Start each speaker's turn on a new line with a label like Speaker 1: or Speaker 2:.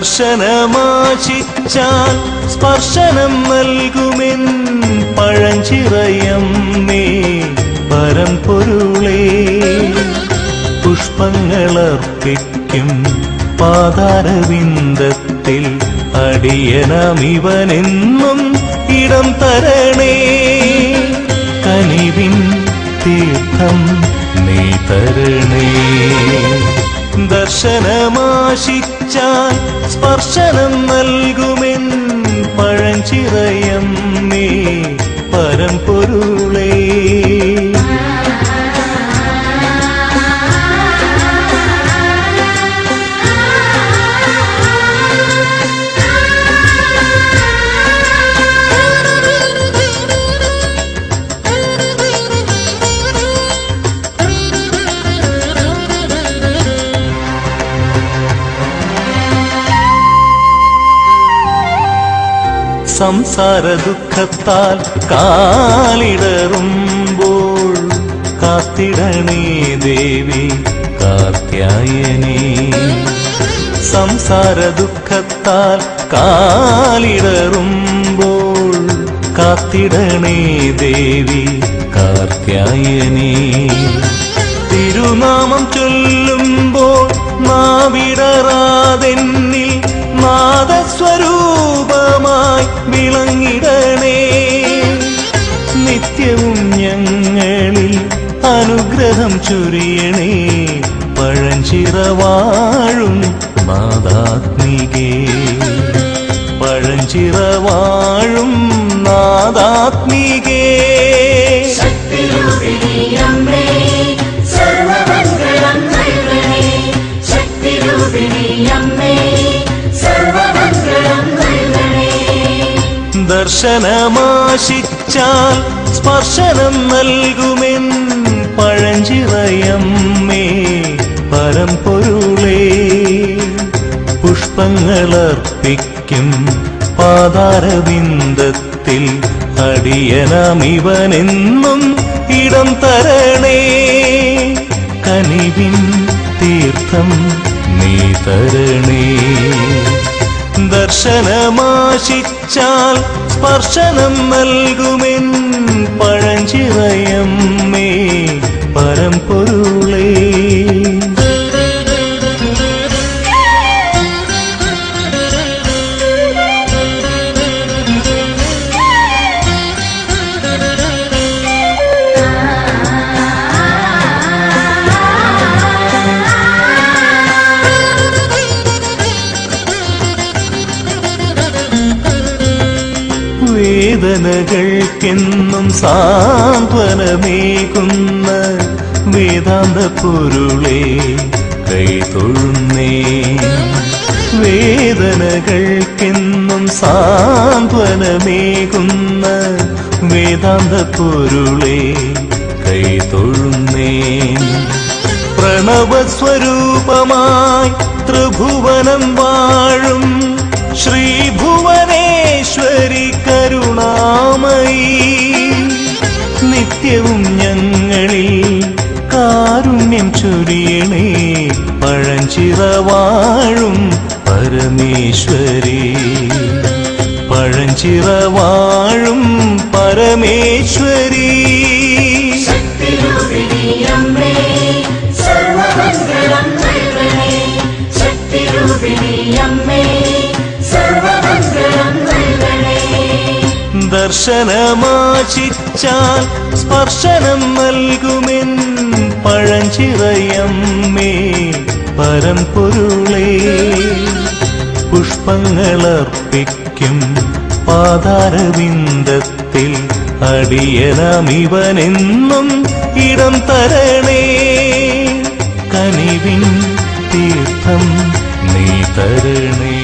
Speaker 1: ദർശനമാശിച്ചാൽ സ്പർശനം നൽകുമെൻ പഴഞ്ചിറയമ്മേ. പൊരുളേ. പുഷ്പങ്ങളർപ്പിക്കും പാതാരവിന്ദത്തിൽ അടിയനമിവനെന്നും ഇടം തരണേ. കനിവിൻ തീർത്ഥം നീ തരണേ. ദർശനമാശിച്ചാൽ സ്പർശനം നൽകുമെൻ പഴഞ്ചിറയം നീ പരമ്പൊരുളേ. സംസാര ദുഃഖത്താൽ കാലിടറുമ്പോൾ കാത്തിടണേ ദേവി കാർത്യായനേ. സംസാര ദുഃഖത്താൽ കാലിടറുമ്പോൾ കാത്തിടണേ ദേവി കാർത്യായനേ. തിരുനാമം ചൊല്ലുമ്പോൾ ചൊരിയണേ പഴഞ്ചിറവാഴും നാദാത്മികേ. പഴഞ്ചിറവാഴും നാദാത്മികേ. ദർശനമാശിച്ചാൽ സ്പർശനം നൽകുമെൻ പഴഞ്ചിറയമ്മേ പരമ്പൊരുളേ പുഷ്പങ്ങളർപ്പിക്കും പാതാരവിന്ദത്തിൽ അടിയനമിവനെന്നും ഇടം തരണേ. കനിവിൻ തീർത്ഥം നീ തരണേ. ദർശനമാശിച്ചാൽ സ്പർശനം നൽകുമെൻ പഴഞ്ചിറയമ്മേ. പരമ്പൊരുളേ വേദനകൾക്കെന്നും സാന്ത്വനമേകുന്ന വേദാന്ത പൊരുളേ കൈതൊഴുന്നേ വേദനകൾക്കെന്നും സാന്ത്വനമേകുന്ന വേദാന്ത പൊരുളേ കൈതൊഴുന്നേ പ്രണവസ്വരൂപമായി ത്രിഭുവനം വാഴും ശ്രീഭുവനേശ്വരി കരുണാമയി നിത്യവും ഞങ്ങളിൽ കാരുണ്യം പഴഞ്ചിറ പഴഞ്ചിറവാഴും പരമേശ്വരി. പഴഞ്ചിറവാഴും പരമേശ്വരി. ദർശനമാശിച്ചാൽ സ്പർശനം നൽകുമെൻ പഴഞ്ചിറയമ്മേ. പരംപൊരുളേ പുഷ്പങ്ങളർപ്പിക്കും പാതാരവിന്ദത്തിൽ അടിയനമിവനെന്നും ഇടം തരണേ. കനിവിൻ തീർത്ഥം നീ തരണേ.